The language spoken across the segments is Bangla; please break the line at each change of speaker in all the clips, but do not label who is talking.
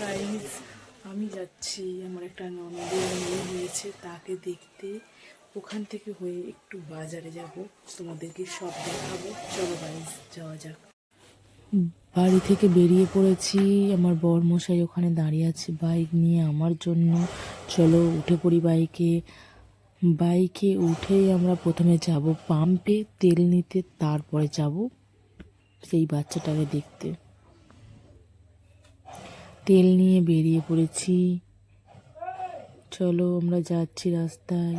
গাইজ আমি যাচ্ছি। আমার একটা ননদের মেয়ে হয়েছে, তাকে দেখতে। ওখান থেকে হয়ে একটু বাজারে যাব। তোমাদেরকে সব দেখাবো। চলো গাইজ যাওয়া যাক। বাড়ি থেকে বেরিয়ে পড়েছি। আমার বর মশাই ওখানে দাঁড়িয়ে আছে বাইক নিয়ে আমার জন্য। চলো, উঠে পড়ি বাইকে বাইকে উঠেই আমরা প্রথমে যাব পাম্পে তেল নিতে, তারপরে যাব সেই বাচ্চাটাকে দেখতে। তেল নিয়ে বেরিয়ে পড়েছি। চলো আমরা যাচ্ছি রাস্তায়।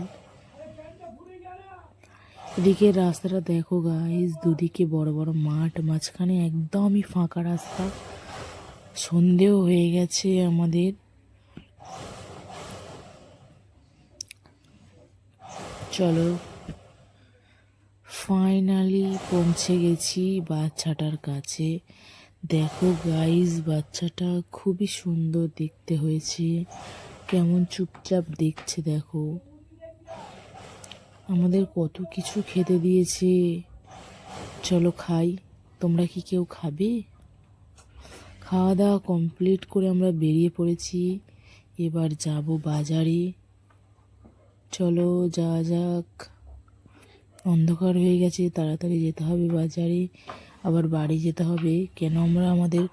এদিকে রাস্তাটা দেখো গাইজ দুদিকে বড় বড় মাঠ, মাঝখানে একদমই ফাঁকা রাস্তা। সন্ধেও হয়ে গেছে আমাদের। চলো ফাইনালি পৌঁছে গেছি বাচ্চাটার কাছে। দেখো গাইজ বাচ্চাটা খুবই সুন্দর দেখতে হয়েছে। কেমন চুপচাপ দেখছে দেখো। আমাদের কত কিছু খেতে দিয়েছে। চলো খাই। তোমরা কি কেউ খাবে? খাওয়া দাওয়া কমপ্লিট করে আমরা বেরিয়ে পড়েছি। এবার যাব বাজারে। চলো যা যাক। অন্ধকার হয়ে গেছে, তাড়াতাড়ি যেতে হবে বাজারে। আবার বাড়ি যেতে হবে। কেন আমরা আমাদের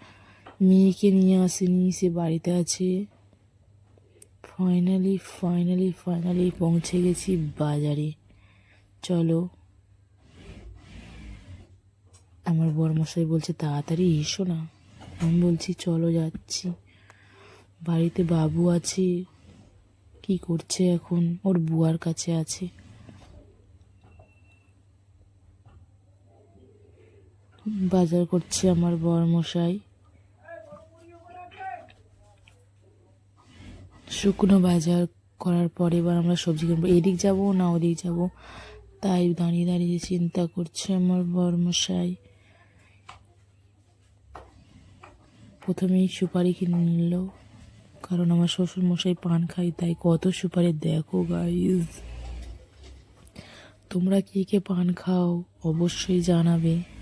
মেয়েকে নিয়ে আসিনি? সে বাড়িতে আছে। ফাইনালি ফাইনালি ফাইনালি পৌঁছে গেছি বাজারে। চলো। আমার বরমশাই বলছে, তাড়াতাড়ি এসো না। আমি বলছি, চলো যাচ্ছি। বাড়িতে বাবু আছে। কি করছে এখন? ওর বুয়ার কাছে আছে। বাজার করছে আমার বরমশাই। শুকনো বাজার করার পরে এবার আমরা সবজি কিনবো। এদিক যাব না ওদিক যাব? তাই দাঁড়িয়ে দাঁড়িয়ে চিন্তা করছে আমার বরমশাই। প্রথমেই সুপারি কিনে নিল, কারণ আমার শ্বশুর মশাই পান খাই তাই কত সুপারি দেখো গাইজ তোমরা কে কে পান খাও অবশ্যই জানাবে।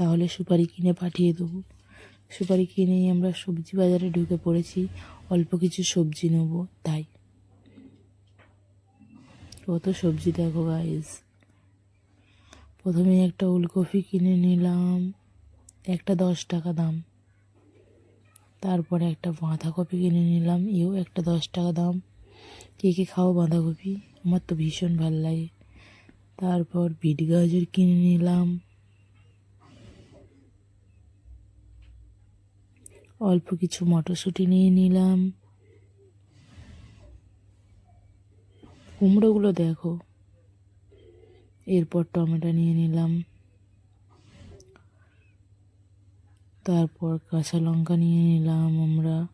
তাহলে সুপারি কিনে পাঠিয়ে দেবো। সুপারি কিনেই আমরা সবজি বাজারে ঢুকে পড়েছি। অল্প কিছু সবজি নেব, তাই। কত সবজি দেখো গাইজ প্রথমে একটা ওলকপি কিনে নিলাম, একটা দশ টাকা দাম। তারপরে একটা বাঁধাকপি কিনে নিলাম, এও একটা দশ টাকা দাম। কে কে খাও বাঁধাকপি? আমার তো ভীষণ ভালো লাগে। তারপর বিট গাজর কিনে নিলাম অল্প কিছু মটরশুঁটি নিয়ে নিলাম। কুমড়োগুলো দেখো। এরপর টমেটো নিয়ে নিলাম। তারপর কাঁচা লঙ্কা নিয়ে নিলাম আমরা।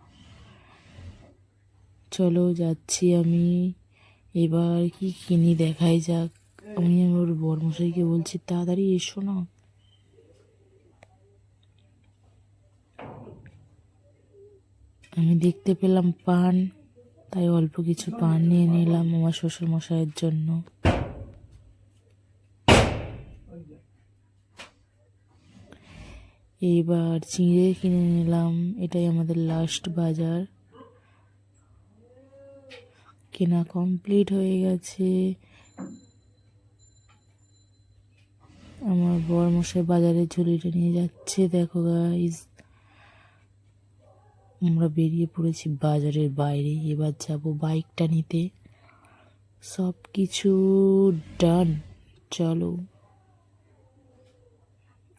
চলো যাচ্ছি আমি। এবার কি কিনি দেখাই যাক। আমি আমার বরমশাইকে বলছি, তাড়াতাড়ি এসো না। আমি দেখতে পেলাম পান, তাই অল্প কিছু পান নিয়ে নিলাম আমার শ্বশুর মশাইয়ের জন্য। এইবার চিঁড়ে কিনে নিলাম, এটাই আমাদের লাস্ট বাজার। কেনা কমপ্লিট হয়ে গেছে। আমার বর মশাই বাজারে ঝুলিটা নিয়ে যাচ্ছে, দেখো গাইজ আমরা বেরিয়ে পড়েছি বাজারের বাইরে। এবার যাব বাইকটা নিতে। সব কিছু ডান। চলো।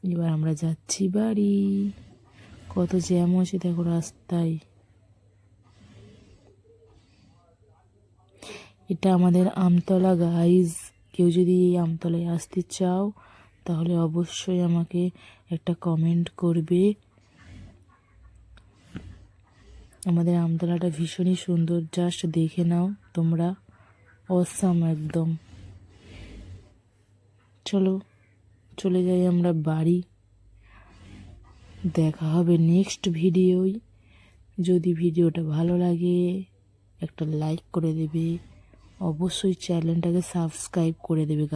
এবার আমরা যাচ্ছি বাড়ি। কত জ্যাম আছে দেখো রাস্তায়। এটা আমাদের আমতলা গাইজ কেউ যদি এই আমতলায় আসতে চাও, তাহলে অবশ্যই আমাকে একটা কমেন্ট করবে। আমাদের আমতলাটা ভীষণই সুন্দর। জাস্ট দেখে নাও তোমরা। অসাম একদম। চলো, চলে যাই আমরা বাড়ি। দেখা হবে নেক্সট ভিডিওই। যদি ভিডিওটা ভালো লাগে, একটা লাইক করে দেবে। অবশ্যই চ্যানেলটাকে সাবস্ক্রাইব করে দেবে।